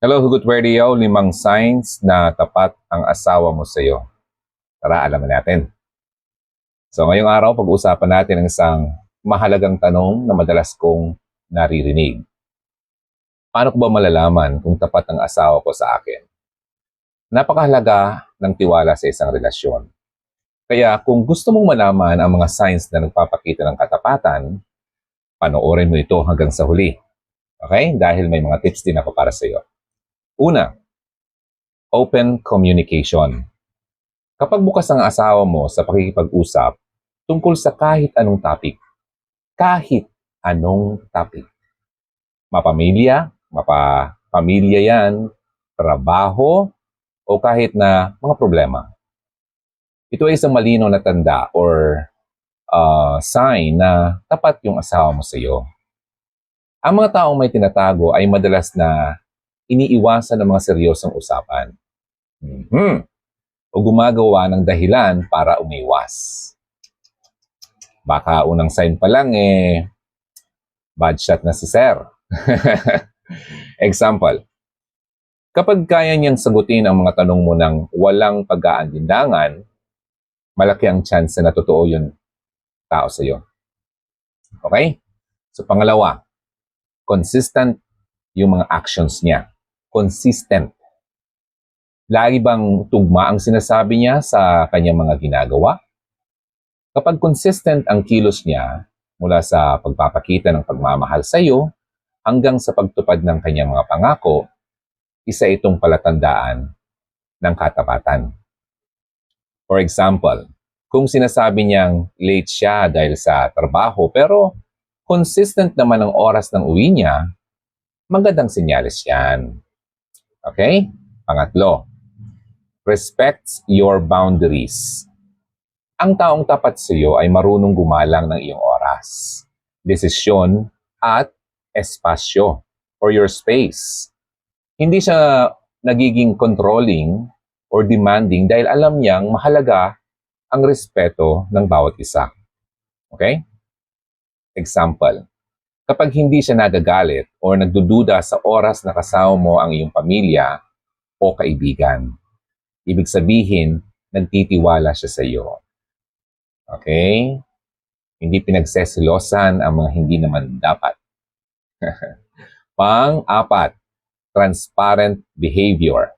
Hello, Hugot Radio. Limang signs na tapat ang asawa mo sa iyo. Tara, alaman natin. So, ngayong araw, pag-uusapan natin ang isang mahalagang tanong na madalas kong naririnig. Paano ko ba malalaman kung tapat ang asawa ko sa akin? Napakahalaga ng tiwala sa isang relasyon. Kaya kung gusto mong malaman ang mga signs na nagpapakita ng katapatan, panoorin mo ito hanggang sa huli. Okay? Dahil may mga tips din ako para sa iyo. Una, open communication. Kapag bukas ang asawa mo sa pakikipag-usap tungkol sa kahit anong topic, kahit anong topic, mapamilya, mapapamilya yan, trabaho, o kahit na mga problema. Ito ay isang malinaw na tanda or uh, sign na tapat yung asawa mo sa iyo. Ang mga taong may tinatago ay madalas na iniiwasan ng mga seryosong usapan. Mhm. O gumagawa ng dahilan para umiwas. Baka unang sign pa lang eh, bad shot na si sir. Example, kapag kaya niyang sagutin ang mga tanong mo ng walang pag-aandindangan, malaki ang chance na totoo yun tao sa iyo. Okay? So pangalawa, consistent yung mga actions niya. Consistent. Lagi bang tugma ang sinasabi niya sa kanyang mga ginagawa? Kapag consistent ang kilos niya mula sa pagpapakita ng pagmamahal sa iyo hanggang sa pagtupad ng kanyang mga pangako, isa itong palatandaan ng katapatan. For example, kung sinasabi niyang late siya dahil sa trabaho pero consistent naman ang oras ng uwi niya, magandang senyales yan. Okay? Pangatlo, respects your boundaries. Ang taong tapat sa iyo ay marunong gumalang ng iyong oras, desisyon, at espasyo or your space. Hindi siya nagiging controlling or demanding dahil alam niyang mahalaga ang respeto ng bawat isa. Okay? Example, kapag hindi siya nagagalit o nagdududa sa oras na kasama mo ang iyong pamilya o kaibigan, ibig sabihin, nagtitiwala siya sa iyo. Okay? Hindi pinagsesilosan ang mga hindi naman dapat. Pang-apat, transparent behavior.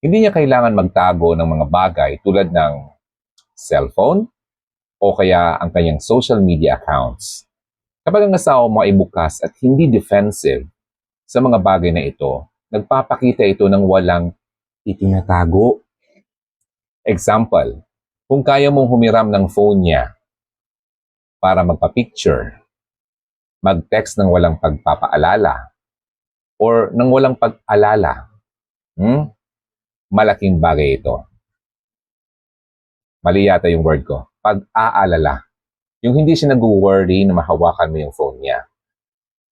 Hindi niya kailangan magtago ng mga bagay tulad ng cellphone o kaya ang kanyang social media accounts. Kapag ang asawa mo ay bukas at hindi defensive sa mga bagay na ito, nagpapakita ito ng walang itinatago. Example, kung kaya mong humiram ng phone niya para magpa-picture, mag-text ng walang pagpapaalala, or ng walang pag-alala, hmm? malaking bagay ito. Mali yata yung word ko. Pag-aalala. Yung hindi siya nag-worry na mahawakan mo yung phone niya.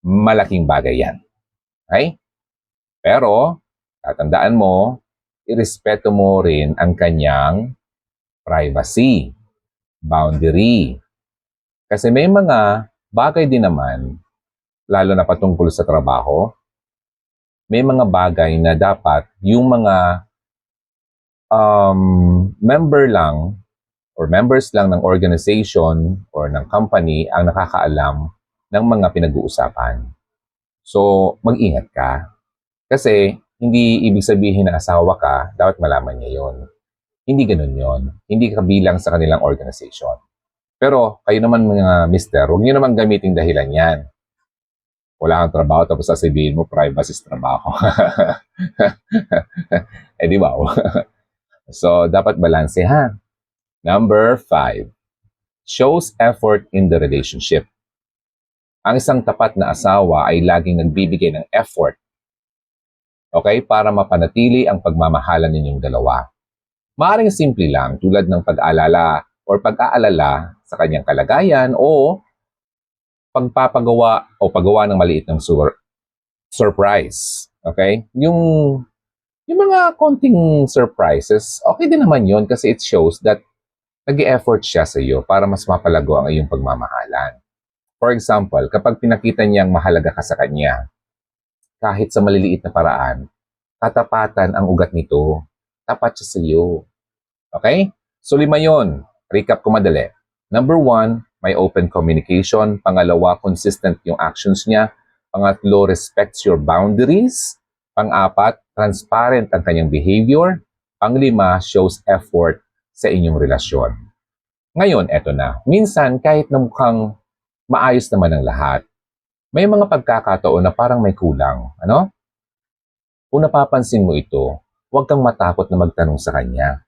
Malaking bagay yan. Okay? Pero, tatandaan mo, irespeto mo rin ang kanyang privacy, boundary. Kasi may mga bagay din naman, lalo na patungkol sa trabaho, may mga bagay na dapat yung mga um, member lang or members lang ng organization or ng company ang nakakaalam ng mga pinag-uusapan. So, mag-ingat ka. Kasi, hindi ibig sabihin na asawa ka, dapat malaman niya yon. Hindi ganun yon. Hindi kabilang sa kanilang organization. Pero, kayo naman mga mister, huwag niyo naman gamitin dahilan yan. Wala kang trabaho, tapos sasabihin mo, privacy is trabaho. eh, di ba? so, dapat balanse ha. Number five, shows effort in the relationship. Ang isang tapat na asawa ay laging nagbibigay ng effort okay, para mapanatili ang pagmamahalan ninyong dalawa. Maaring simple lang tulad ng pag-alala or pag-aalala sa kanyang kalagayan o pagpapagawa o paggawa ng maliit ng sur- surprise. Okay? Yung yung mga konting surprises, okay din naman yon kasi it shows that nag effort siya sa iyo para mas mapalago ang iyong pagmamahalan. For example, kapag pinakita niyang mahalaga ka sa kanya, kahit sa maliliit na paraan, katapatan ang ugat nito. Tapat siya sa iyo. Okay? So lima yon. Recap ko madali. Number one, may open communication. Pangalawa, consistent yung actions niya. Pangatlo, respects your boundaries. Pang-apat, transparent ang kanyang behavior. Panglima, shows effort sa inyong relasyon. Ngayon, eto na. Minsan, kahit na mukhang maayos naman ang lahat, may mga pagkakataon na parang may kulang. Ano? Kung napapansin mo ito, huwag kang matakot na magtanong sa kanya.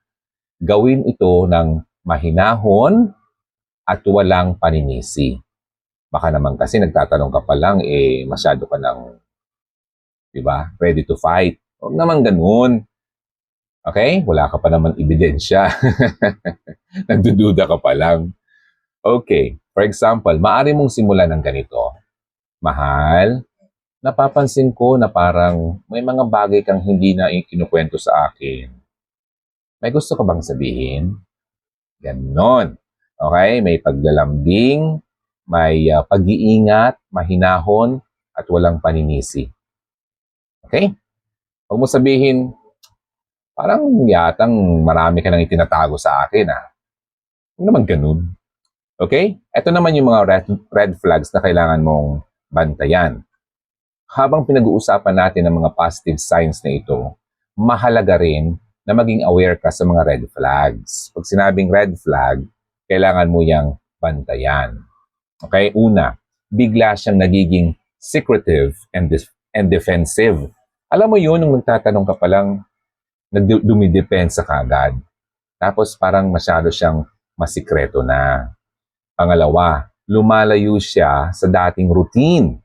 Gawin ito ng mahinahon at walang paninisi. Baka naman kasi nagtatanong ka pa lang, eh, masyado ka ng, di ba, ready to fight. Huwag naman ganun. Okay? Wala ka pa naman ebidensya. Nagdududa ka pa lang. Okay. For example, maari mong simulan ng ganito. Mahal, napapansin ko na parang may mga bagay kang hindi na kinukwento sa akin. May gusto ka bang sabihin? Ganon. Okay? May paglalambing, may uh, pag-iingat, mahinahon, at walang paninisi. Okay? Huwag mo sabihin, parang yatang marami ka nang itinatago sa akin ah. Huwag naman ganun. Okay? Ito naman yung mga red, red flags na kailangan mong bantayan. Habang pinag-uusapan natin ang mga positive signs na ito, mahalaga rin na maging aware ka sa mga red flags. Pag sinabing red flag, kailangan mo yang bantayan. Okay? Una, bigla siyang nagiging secretive and, def- and defensive. Alam mo yun, nung nagtatanong ka pa lang, nagdumidepensa ka agad. Tapos parang masyado siyang masikreto na. Pangalawa, lumalayo siya sa dating routine.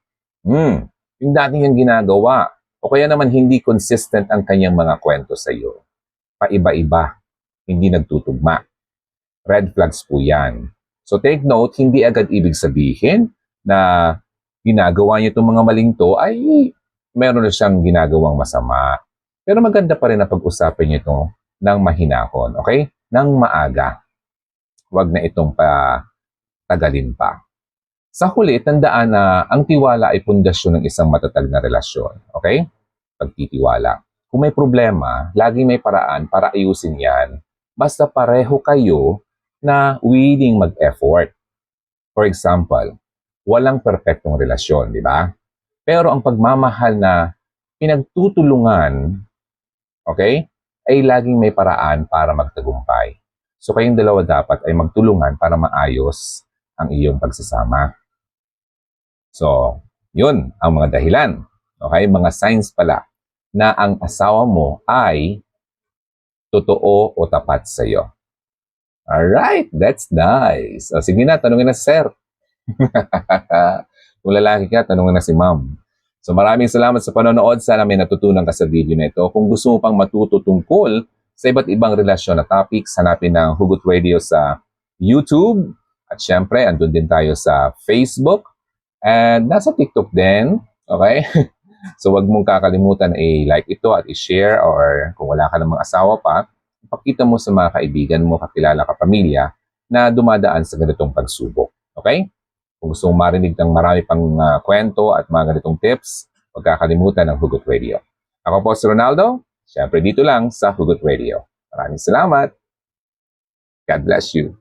Hmm, yung dating yung ginagawa. O kaya naman hindi consistent ang kanyang mga kwento sa iyo. Paiba-iba, hindi nagtutugma. Red flags po yan. So take note, hindi agad ibig sabihin na ginagawa niya itong mga maling to ay meron na siyang ginagawang masama. Pero maganda pa rin na pag-usapan niyo ito ng mahinahon, okay? Nang maaga. Huwag na itong pa tagalin pa. Sa huli, tandaan na ang tiwala ay pundasyon ng isang matatag na relasyon. Okay? Pagtitiwala. Kung may problema, laging may paraan para ayusin yan. Basta pareho kayo na willing mag-effort. For example, walang perpektong relasyon, di ba? Pero ang pagmamahal na pinagtutulungan, okay, ay laging may paraan para magtagumpay. So kayong dalawa dapat ay magtulungan para maayos ang iyong pagsasama. So, yun ang mga dahilan. Okay, mga signs pala na ang asawa mo ay totoo o tapat sa iyo. Alright, that's nice. O, sige na, tanungin na si sir. Kung lalaki ka, tanungin na si ma'am. So maraming salamat sa panonood. Sana may natutunan ka sa video na ito. Kung gusto mo pang matuto tungkol sa iba't ibang relasyon na topics, hanapin ng Hugot Radio sa YouTube. At syempre, andun din tayo sa Facebook. And nasa TikTok din. Okay? so wag mong kakalimutan i-like ito at i-share or kung wala ka namang asawa pa, ipakita mo sa mga kaibigan mo, kakilala ka, pamilya na dumadaan sa ganitong pagsubok. Okay? Kung gusto mong marinig ng marami pang uh, kwento at mga ganitong tips, huwag kakalimutan ng Hugot Radio. Ako po si Ronaldo, syempre dito lang sa Hugot Radio. Maraming salamat. God bless you.